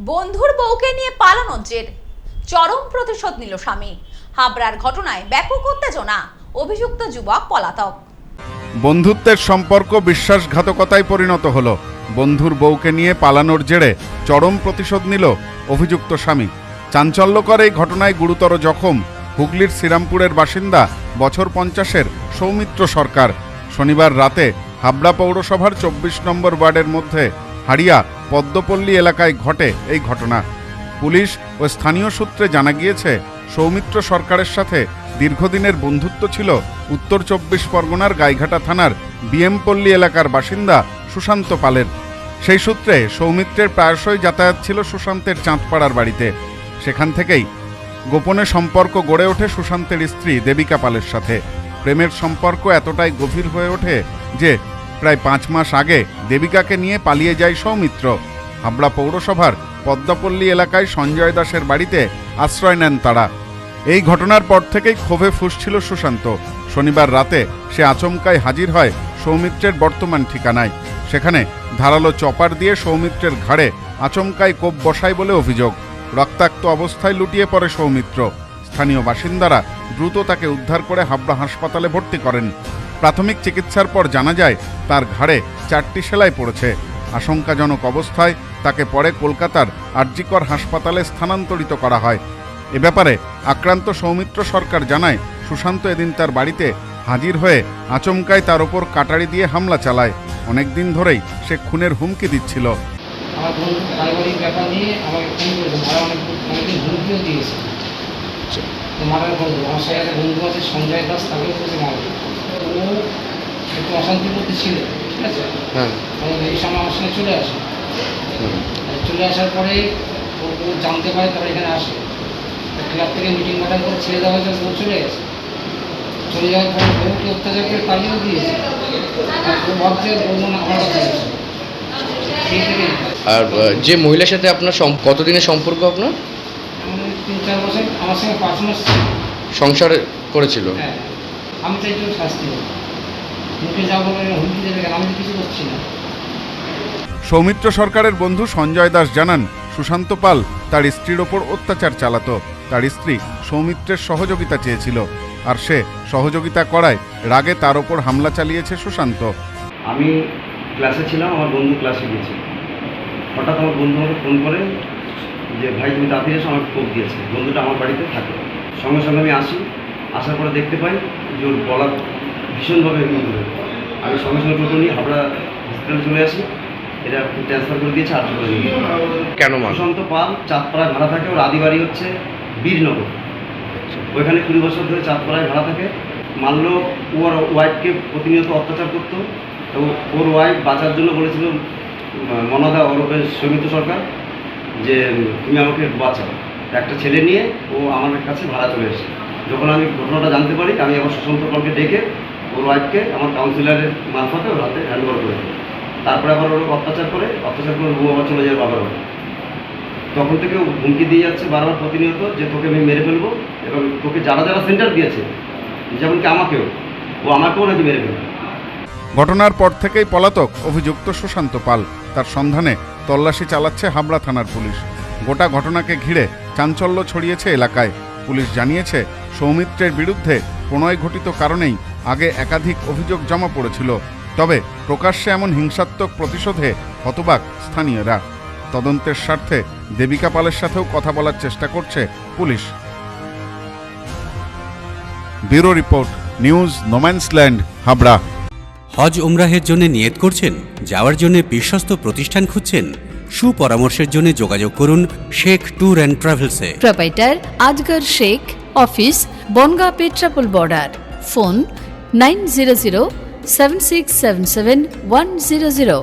বন্ধুর বউকে নিয়ে পালানোর জের। চরম প্রতিশোধ নিল স্বামী। হাবড়ার ঘটনায় ব্যাপক উত্তেজনা, অভিযুক্ত যুবক, পলাতক। বন্ধুত্বের সম্পর্ক বিশ্বাসঘাতকতায় পরিণত হলো। বন্ধুর বউকে নিয়ে পালানোর জেরে চরম প্রতিশোধ নিল অভিযুক্ত স্বামী। চাঞ্চল্যকর এই ঘটনায় গুরুতর জখম হুগলির শ্রীরামপুরের বাসিন্দা বছর পঞ্চাশের সৌমিত্র সরকার। শনিবার রাতে হাবড়া পৌরসভার চব্বিশ নম্বর ওয়ার্ডের মধ্যে হাড়িয়া পদ্মপল্লী এলাকায় ঘটে এই ঘটনা। পুলিশ ও স্থানীয় সূত্রে জানা গিয়েছে, সৌমিত্র সরকারের সাথে দীর্ঘদিনের বন্ধুত্ব ছিল উত্তর চব্বিশ পরগনার গাইঘাটা থানার বিএমপল্লী এলাকার বাসিন্দা সুশান্ত পালের। সেই সূত্রে সৌমিত্রের প্রায়শই যাতায়াত ছিল সুশান্তের চাঁদপাড়ার বাড়িতে। সেখান থেকেই গোপনে সম্পর্ক গড়ে ওঠে সুশান্তের স্ত্রী দেবিকা পালের সাথে। প্রেমের সম্পর্ক এতটাই গভীর হয়ে ওঠে যে প্রায় পাঁচ মাস আগে দেবিকাকে নিয়ে পালিয়ে যায় সৌমিত্র। হাবড়া পৌরসভার পদ্মপল্লী এলাকায় সঞ্জয় দাসের বাড়িতে আশ্রয় নেন তারা। এই ঘটনার পর থেকেই ক্ষোভে ফুসছিল সুশান্ত। শনিবার রাতে সে আচমকায় হাজির হয় সৌমিত্রের বর্তমান ঠিকানায়। সেখানে ধারালো চপার দিয়ে সৌমিত্রের ঘাড়ে আচমকায় কোপ বসায় বলে অভিযোগ। রক্তাক্ত অবস্থায় লুটিয়ে পড়ে সৌমিত্র। স্থানীয় বাসিন্দারা দ্রুত তাকে উদ্ধার করে হাবড়া হাসপাতালে ভর্তি করেন। প্রাথমিক চিকিৎসার পর জানা যায়, তার ঘাড়ে চারটি সেলাই পড়েছে। আশঙ্কাজনক অবস্থায় তাকে পরে কলকাতার আরজিকর হাসপাতালে স্থানান্তরিত করা হয়। এ ব্যাপারে আক্রান্ত সৌমিত্র সরকার জানায়, সুশান্ত এদিন তার বাড়িতে হাজির হয়ে আচমকায় তার ওপর কাটারি দিয়ে হামলা চালায়। অনেকদিন ধরেই সে খুনের হুমকি দিচ্ছিল। অনেক দিয়েছে। বন্ধু, আমার সাথে বন্ধু আছে, সঞ্জয় দাস, তাকেও ও একটু অশান্তির মধ্যে ছিল ঠিক আছে? হ্যাঁ। আমাদের এই সময় আমার সঙ্গে চলে আসে। চলে আসার পরে ও জানতে পারে তারপরে এখানে আসে। ক্লাব থেকে মিটিং বাটান করে ছেড়ে দেওয়া হয়েছে ও চলে গেছে। চলে যাওয়ার পরে বউকে অত্যাচার করে তালিও দিয়েছে। ও ভাবছে বউ মনে আমার কাছে সেই থেকে আর যে মহিলার সাথে আপনার কতদিনের সম্পর্ক আপনার? তিন চার বছর আমার সঙ্গে পাঁচ মাস। সংসার করেছিল? হ্যাঁ। আমি চাই তো শাস্তি হোক মুখে যা বলবে হুমকি দেবে কেন? আমি তো কিছু করছি না। সৌমিত্র সরকারের বন্ধু সঞ্জয় দাস জানান সুশান্ত পাল তার স্ত্রীর ওপর অত্যাচার চালাত। তার স্ত্রী সৌমিত্রের সহযোগিতা চেয়েছিল আর সে সহযোগিতা করায় রাগে তার ওপর হামলা চালিয়েছে সুশান্ত। আমি ক্লাসে ছিলাম আমার বন্ধু ক্লাসে গেছে। হঠাৎ আমার বন্ধু আমাকে ফোন করে যে ভাই তুমি তাড়াতাড়ি এসো আমাকে কোপ দিয়েছে। বন্ধুটা আমার বাড়িতে থাকে। সঙ্গে সঙ্গে আমি আসি। আসার পরে দেখতে পাই ওর গলা ভীষণভাবে আমি সঙ্গে সঙ্গে টোটো নিয়ে হাবড়া হসপিটালে চলে আসি। এটা ট্রান্সফার করে দিয়েছে আর করে দিয়ে কেন মার সুশান্ত পাল চাঁদপাড়ায় ভাড়া থাকে ওর আদি বাড়ি হচ্ছে বীরনগর। ওইখানে কুড়ি বছর ধরে চাঁদপাড়ায় ভাড়া থাকে। মানলো ওর ওয়াইফকে প্রতিনিয়ত অত্যাচার করতো। এবং ওর ওয়াইফ বাঁচার জন্য বলেছিল মনদা ওরফে সৌমিত্র সরকার যে তুমি আমাকে বাঁচাও। একটা ছেলে নিয়ে ও আমার কাছে ভাড়া চলে এসেছে। যখন আমি ঘটনাটা জানতে পারি, আমি সুশান্ত পালকে ডেকে ওর ওয়াইফকে আমার কাউন্সিলরের মারফতে ওর হাতে হ্যান্ড ওভার করে। তারপরে আবার ওর অত্যাচার করে অত্যাচার করে বউ আবার চলে যায় বাবার বাড়ি। তখন থেকে হুমকি দিয়ে যাচ্ছে বারবার প্রতিনিয়ত যে তোকে আমি মেরে ফেলব এবং তোকে যারা যারা সেন্টার দিয়েছে যেমন কি আমাকেও, ও আমাকেও নাকি মেরে ফেলবে। ঘটনার পর থেকেই পলাতক অভিযুক্ত সুশান্ত পাল। তার সন্ধানে তল্লাশি চালাচ্ছে হাবড়া থানার পুলিশ। গোটা ঘটনাকে ঘিরে চাঞ্চল্য ছড়িয়েছে এলাকায়। পুলিশ জানিয়েছে, সৌমিত্রের বিরুদ্ধে প্রণয় ঘটিত কারণেই আগে একাধিক অভিযোগ জমা পড়েছিল। তবে প্রকাশ্যে এমন হিংসাত্মক প্রতিশোধে হতবাক স্থানীয়রা। তদন্তের স্বার্থে দেবিকা পালের সাথেও কথা বলার চেষ্টা করছে police. Bureau report, news no man's land Habra. হজ উমরাহের জন্য নিয়ত করছেন, যাওয়ার জন্য বিশ্বস্ত প্রতিষ্ঠান খুঁজছেন সুপরামর্শের জন্য যোগাযোগ করুন Sheikh tour and ট্রাভেলসে। Proprietor Azgar Sheikh, office, Bongaon Petrapole border. Phone nine zero zero seven six seven seven one zero zero.